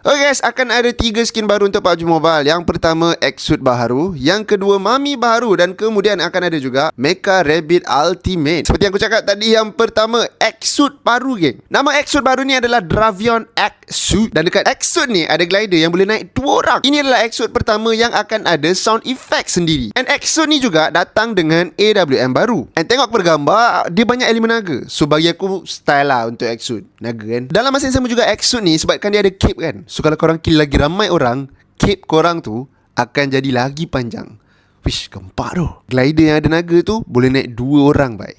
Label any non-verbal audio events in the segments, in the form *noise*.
Okay guys, akan ada tiga skin baru untuk PUBG Mobile. Yang pertama, Exude baru. Yang kedua, Mami baru. Dan kemudian akan ada juga Mecha Rabbit Ultimate. Seperti yang aku cakap tadi, yang pertama, Exude baru geng. Nama Exude baru ni adalah Dravion Exude. Dan dekat Exude ni, ada glider yang boleh naik dua orang. Ini adalah Exude pertama yang akan ada sound effect sendiri. And Exude ni juga datang dengan AWM baru. And tengok bergambar, dia banyak elemen naga. So bagi aku, style lah untuk Exude. Naga kan. Dalam masa yang sama juga, Exude ni sebabkan dia ada cape kan. So kalau korang kill lagi ramai orang Cape korang tu Akan jadi lagi panjang. Wish gempak tu. Glider yang ada naga tu Boleh naik dua orang baik.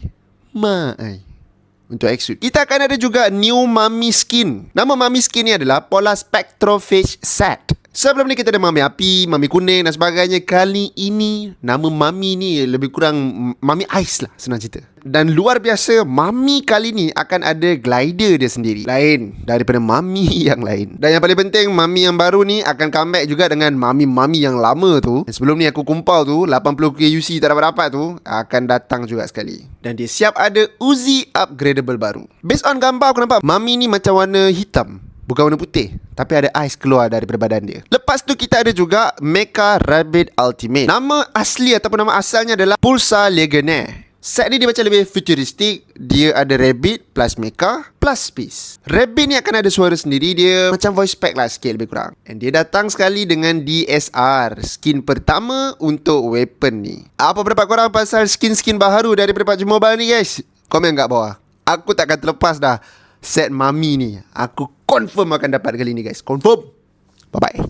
Mai. Untuk Exude Kita akan ada juga New Mummy Skin. Nama Mummy Skin ni adalah Polar Spectrophage Set Sebelum ni kita ada Mami Api, Mami Kuning dan sebagainya. Kali ini Nama Mami ni lebih kurang Mami Ice lah senang cerita. Dan luar biasa Mami kali ni akan ada glider dia sendiri. Lain daripada Mami *laughs* yang lain. Dan yang paling penting Mami yang baru ni akan comeback juga dengan Mami-Mami yang lama tu. Dan Sebelum ni aku kumpul tu 80k UC tak dapat-dapat tu Akan datang juga sekali. Dan dia siap ada Uzi upgradable baru. Based on gambar aku nampak Mami ni macam warna hitam Bukan warna putih Tapi ada ais keluar daripada badan dia. Lepas tu kita ada juga Mecha Rabbit Ultimate. Nama asli ataupun nama asalnya adalah Pulsar Legionnaire. Set ni dia macam lebih futuristik. Dia ada rabbit plus mecha plus space Rabbit ni akan ada suara sendiri. Dia macam voice pack lah sikit lebih kurang. And dia datang sekali dengan DSR Skin pertama untuk weapon ni. Apa pendapat korang pasal skin-skin baharu daripada PUBG Mobile ni guys? Komen kat bawah. Aku takkan terlepas dah set mami ni Aku confirm akan dapat kali ni guys. Confirm. Bye bye